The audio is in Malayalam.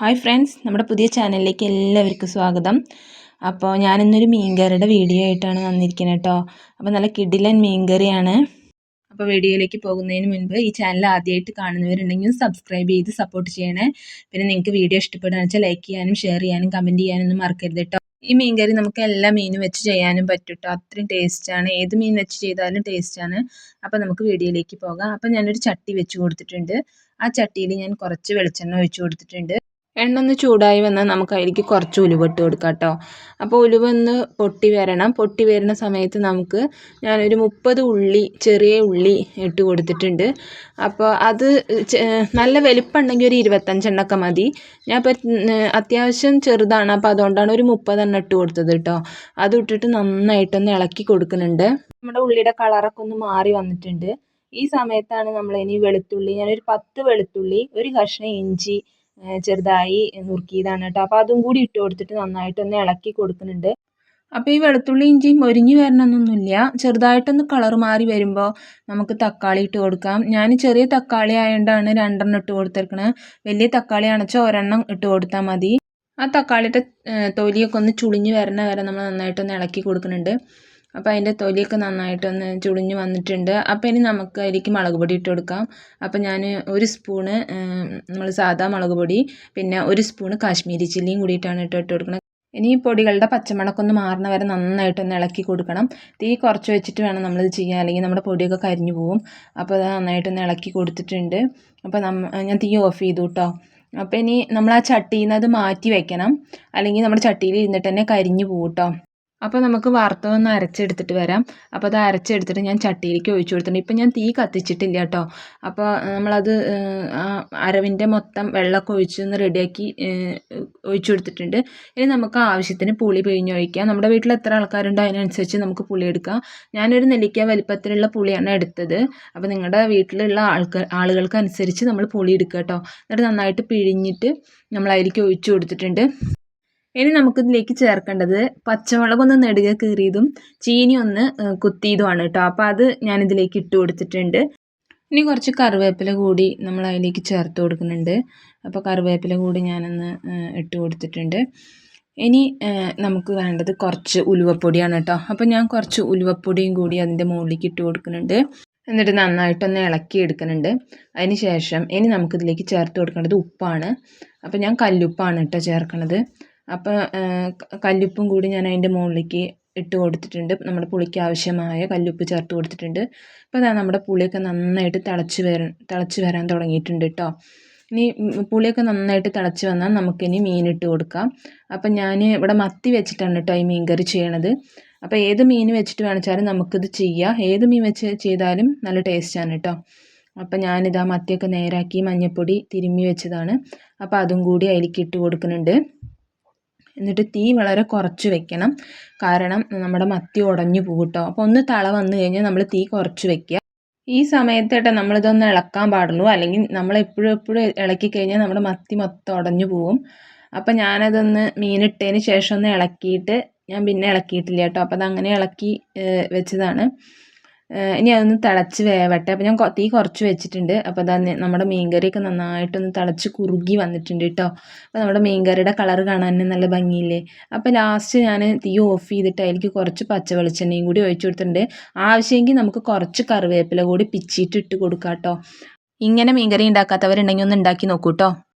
ഹായ് ഫ്രണ്ട്സ് നമ്മുടെ പുതിയ ചാനലിലേക്ക് എല്ലാവർക്കും സ്വാഗതം. അപ്പോൾ ഞാനിന്നൊരു മീൻകറിയുടെ വീഡിയോ ആയിട്ടാണ് വന്നിരിക്കുന്നത് കേട്ടോ അപ്പോൾ നല്ല കിടിലൻ മീൻകറിയാണ്. അപ്പോൾ വീഡിയോയിലേക്ക് പോകുന്നതിന് മുൻപ് ഈ ചാനൽ ആദ്യമായിട്ട് കാണുന്നവരുണ്ടെങ്കിൽ സബ്സ്ക്രൈബ് ചെയ്ത് സപ്പോർട്ട് ചെയ്യണേ. പിന്നെ നിങ്ങൾക്ക് വീഡിയോ ഇഷ്ടപ്പെടുകയെന്ന് വെച്ചാൽ ലൈക്ക് ചെയ്യാനും ഷെയർ ചെയ്യാനും കമന്റ് ചെയ്യാനൊന്നും മറക്കരുത് കേട്ടോ ഈ മീൻകറി നമുക്ക് എല്ലാ മീനും വെച്ച് ചെയ്യാനും പറ്റും കേട്ടോ അത്രയും ടേസ്റ്റാണ് ഏത് മീൻ വെച്ച് ചെയ്താലും ടേസ്റ്റാണ് അപ്പോൾ നമുക്ക് വീഡിയോയിലേക്ക് പോകാം. അപ്പോൾ ഞാനൊരു ചട്ടി വെച്ച് കൊടുത്തിട്ടുണ്ട്. ആ ചട്ടിയിൽ ഞാൻ കുറച്ച് വെളിച്ചെണ്ണ ഒഴിച്ച് കൊടുത്തിട്ടുണ്ട്. എണ്ണ ഒന്ന് ചൂടായി വന്നാൽ നമുക്ക് അതിലേക്ക് കുറച്ച് ഉലുവ ഇട്ട് കൊടുക്കാം കേട്ടോ. അപ്പോൾ ഉലുവ ഒന്ന് പൊട്ടി വരണം. പൊട്ടി വരുന്ന സമയത്ത് നമുക്ക് ഞാനൊരു മുപ്പത് ഉള്ളി ചെറിയ ഉള്ളി ഇട്ട് കൊടുത്തിട്ടുണ്ട്. അപ്പോൾ അത് നല്ല വലിപ്പമുണ്ടെങ്കിൽ ഒരു ഇരുപത്തഞ്ചെണ്ണൊക്കെ മതി. ഞാൻ ഇപ്പോൾ അത്യാവശ്യം ചെറുതാണ്. അപ്പോൾ അതുകൊണ്ടാണ് ഒരു മുപ്പതെണ്ണം ഇട്ട് കൊടുത്തത് കേട്ടോ. അത് ഇട്ടിട്ട് നന്നായിട്ടൊന്ന് ഇളക്കി കൊടുക്കുന്നുണ്ട്. നമ്മുടെ ഉള്ളിയുടെ കളറൊക്കെ ഒന്ന് മാറി വന്നിട്ടുണ്ട്. ഈ സമയത്താണ് നമ്മൾ ഇനി വെളുത്തുള്ളി ഞാനൊരു പത്ത് വെളുത്തുള്ളി ഒരു കഷ്ണം ഇഞ്ചി ചെറുതായി നുറുക്കിയതാണ് കേട്ടോ. അപ്പോൾ അതും കൂടി ഇട്ട് കൊടുത്തിട്ട് നന്നായിട്ടൊന്ന് ഇളക്കി കൊടുക്കുന്നുണ്ട്. അപ്പോൾ ഈ വെളുത്തുള്ളി ഇഞ്ചി മൊരിഞ്ഞു വരണമെന്നൊന്നുമില്ല ചെറുതായിട്ടൊന്ന് കളർ മാറി വരുമ്പോൾ നമുക്ക് തക്കാളി ഇട്ട് കൊടുക്കാം. ഞാൻ ചെറിയ തക്കാളി ആയതുകൊണ്ടാണ് രണ്ടെണ്ണം ഇട്ട് കൊടുത്തിരിക്കുന്നത് വലിയ തക്കാളി ആണെച്ചാൽ ഒരെണ്ണം ഇട്ട് കൊടുത്താൽ മതി. ആ തക്കാളിയുടെ തൊലിയൊക്കെ ഒന്ന് ചുളിഞ്ഞു വരണ വരെ നമ്മൾ നന്നായിട്ടൊന്ന് ഇളക്കി കൊടുക്കുന്നുണ്ട്. അപ്പോൾ അതിന്റെ തൊലിയൊക്കെ നന്നായിട്ടൊന്ന് ചുളിഞ്ഞ് വന്നിട്ടുണ്ട്. അപ്പോൾ ഇനി നമുക്ക് അതിലേക്ക് മുളക് പൊടി ഇട്ട് കൊടുക്കാം. അപ്പോൾ ഞാൻ ഒരു സ്പൂണ് നമ്മൾ സാധാ മുളക് പൊടി പിന്നെ ഒരു സ്പൂണ് കാശ്മീരി ചില്ലിയും കൂടിയിട്ടാണ് ഇട്ട് ഇട്ട് കൊടുക്കുന്നത് ഇനി ഈ പൊടികളുടെ പച്ചമുളക്കൊന്ന് ഒന്ന് മാറുന്ന വരെ നന്നായിട്ടൊന്ന് ഇളക്കി കൊടുക്കണം. തീ കുറച്ച് വെച്ചിട്ട് വേണം നമ്മൾ ഇത് ചെയ്യാൻ. അല്ലെങ്കിൽ നമ്മുടെ പൊടിയൊക്കെ കരിഞ്ഞു പോവും. അപ്പോൾ അത് നന്നായിട്ടൊന്ന് ഇളക്കി കൊടുത്തിട്ടുണ്ട്. അപ്പോൾ നമ്മ ഞാൻ തീ ഓഫ് ചെയ്തു കേട്ടോ അപ്പോൾ ഇനി നമ്മൾ ആ ചട്ടിയിൽ നിന്ന് അത് മാറ്റി വെക്കണം. അല്ലെങ്കിൽ നമ്മുടെ ചട്ടിയിൽ ഇരുന്നിട്ട് തന്നെ കരിഞ്ഞു പോകും കേട്ടോ അപ്പോൾ നമുക്ക് വറുത്തതൊന്ന് അരച്ചെടുത്തിട്ട് വരാം. അപ്പോൾ അത് അരച്ചെടുത്തിട്ട് ഞാൻ ചട്ടിയിലേക്ക് ഒഴിച്ചു കൊടുത്തിട്ടുണ്ട്. ഇപ്പം ഞാൻ തീ കത്തിച്ചിട്ടില്ല കേട്ടോ. അപ്പോൾ നമ്മളത് അരവിന്റെ മൊത്തം വെള്ളമൊക്കെ ഒഴിച്ചൊന്ന് റെഡിയാക്കി ഒഴിച്ചു കൊടുത്തിട്ടുണ്ട്. ഇനി നമുക്ക് ആവശ്യത്തിന് പുളി പിഴിഞ്ഞൊഴിക്കാം നമ്മുടെ വീട്ടിൽ എത്ര ആൾക്കാരുണ്ടോ അതിനനുസരിച്ച് നമുക്ക് പുളി എടുക്കാം. ഞാനൊരു നെല്ലിക്ക വലിപ്പത്തിലുള്ള പുളിയാണ് എടുത്തത്. അപ്പോൾ നിങ്ങളുടെ വീട്ടിലുള്ള ആൾക്ക് ആളുകൾക്ക് അനുസരിച്ച് നമ്മൾ പുളി എടുക്കുക കേട്ടോ. എന്നിട്ട് നന്നായിട്ട് പിഴിഞ്ഞിട്ട് നമ്മൾ അതിലേക്ക് ഒഴിച്ചു കൊടുത്തിട്ടുണ്ട്. ഇനി നമുക്കിതിലേക്ക് ചേർക്കേണ്ടത് പച്ചമുളക് ഒന്ന് നെടുക കീറിയതും ചീനി ഒന്ന് കുത്തിയതുമാണ് കേട്ടോ. അപ്പോൾ അത് ഞാനിതിലേക്ക് ഇട്ട് കൊടുത്തിട്ടുണ്ട്. ഇനി കുറച്ച് കറിവേപ്പില കൂടി നമ്മൾ അതിലേക്ക് ചേർത്ത് കൊടുക്കുന്നുണ്ട്. അപ്പോൾ കറിവേപ്പില കൂടി ഞാനൊന്ന് ഇട്ട് കൊടുത്തിട്ടുണ്ട്. ഇനി നമുക്ക് വേണ്ടത് കുറച്ച് ഉലുവപ്പൊടിയാണ് കേട്ടോ. അപ്പോൾ ഞാൻ കുറച്ച് ഉലുവപ്പൊടിയും കൂടി അതിന്റെ മുകളിലേക്ക് ഇട്ട് കൊടുക്കുന്നുണ്ട്. എന്നിട്ട് നന്നായിട്ടൊന്ന് ഇളക്കി എടുക്കുന്നുണ്ട്. അതിന് ശേഷം ഇനി നമുക്കിതിലേക്ക് ചേർത്ത് കൊടുക്കേണ്ടത് ഉപ്പാണ്. അപ്പോൾ ഞാൻ കല്ലുപ്പാണ് കേട്ടോ ചേർക്കണത്. അപ്പോൾ കല്ലുപ്പും കൂടി ഞാൻ അതിന്റെ മുകളിലേക്ക് ഇട്ട് കൊടുത്തിട്ടുണ്ട്. നമ്മുടെ പുളിക്ക് ആവശ്യമായ കല്ലുപ്പ് ചേർത്ത് കൊടുത്തിട്ടുണ്ട്. അപ്പോൾ അതാ നമ്മുടെ പുളിയൊക്കെ നന്നായിട്ട് തിളച്ച് വരാൻ തിളച്ച് വരാൻ തുടങ്ങിയിട്ടുണ്ട് കേട്ടോ ഇനി പുളിയൊക്കെ നന്നായിട്ട് തിളച്ച് വന്നാൽ നമുക്കിനി മീനിട്ട് കൊടുക്കാം. അപ്പം ഞാൻ ഇവിടെ മത്തി വെച്ചിട്ടാണ് കേട്ടോ ഈ മീൻകറി ചെയ്യണത്. അപ്പോൾ ഏത് മീൻ വെച്ചിട്ട് വേണിച്ചാലും നമുക്കിത് ചെയ്യാം. ഏത് മീൻ വെച്ച് ചെയ്താലും നല്ല ടേസ്റ്റാണ് കേട്ടോ അപ്പം ഞാനിതാ മത്തിയൊക്കെ നേരാക്കി മഞ്ഞൾപ്പൊടി തിരുമ്മി വെച്ചതാണ്. അപ്പോൾ അതും കൂടി അതിലേക്ക് ഇട്ട് കൊടുക്കുന്നുണ്ട്. എന്നിട്ട് തീ വളരെ കുറച്ച് വെക്കണം. കാരണം നമ്മുടെ മത്തി ഉടഞ്ഞു പോകും കേട്ടോ അപ്പോൾ ഒന്ന് തള വന്നു കഴിഞ്ഞാൽ നമ്മൾ തീ കുറച്ച് വെക്കുക. ഈ സമയത്തേട്ടെ നമ്മളിതൊന്ന് ഇളക്കാൻ പാടുള്ളൂ. അല്ലെങ്കിൽ നമ്മൾ എപ്പോഴും എപ്പോഴും ഇളക്കി കഴിഞ്ഞാൽ നമ്മുടെ മത്തി മൊത്തം ഉടഞ്ഞു പോകും. അപ്പോൾ ഞാനതൊന്ന് മീനിട്ടതിന് ശേഷം ഒന്ന് ഇളക്കിയിട്ട് ഞാൻ പിന്നെ ഇളക്കിയിട്ടില്ല കേട്ടോ അപ്പോൾ അതങ്ങനെ ഇളക്കി വെച്ചതാണ്. ഇനി അതൊന്ന് തിളച്ച് വേവട്ടെ. അപ്പോൾ ഞാൻ തീ കുറച്ച് വെച്ചിട്ടുണ്ട്. അപ്പോൾ അതാ നമ്മുടെ മീൻകറിയൊക്കെ നന്നായിട്ടൊന്ന് തിളച്ച് കുറുകി വന്നിട്ടുണ്ട് കേട്ടോ അപ്പോൾ നമ്മുടെ മീൻകറിയുടെ കളർ കാണാൻ നല്ല ഭംഗിയില്ലേ? അപ്പോൾ ലാസ്റ്റ് ഞാൻ തീ ഓഫ് ചെയ്തിട്ട് അതിലേക്ക് കുറച്ച് പച്ച വെളിച്ചെണ്ണയും കൂടി ഒഴിച്ചു കൊടുത്തിട്ടുണ്ട്. ആവശ്യമെങ്കിൽ നമുക്ക് കുറച്ച് കറിവേപ്പില കൂടി പിച്ചിട്ട് ഇട്ട് കൊടുക്കാം കേട്ടോ ഇങ്ങനെ മീൻകറി ഉണ്ടാക്കാത്തവരുണ്ടെങ്കിൽ ഒന്ന് ഉണ്ടാക്കി നോക്കൂ കേട്ടോ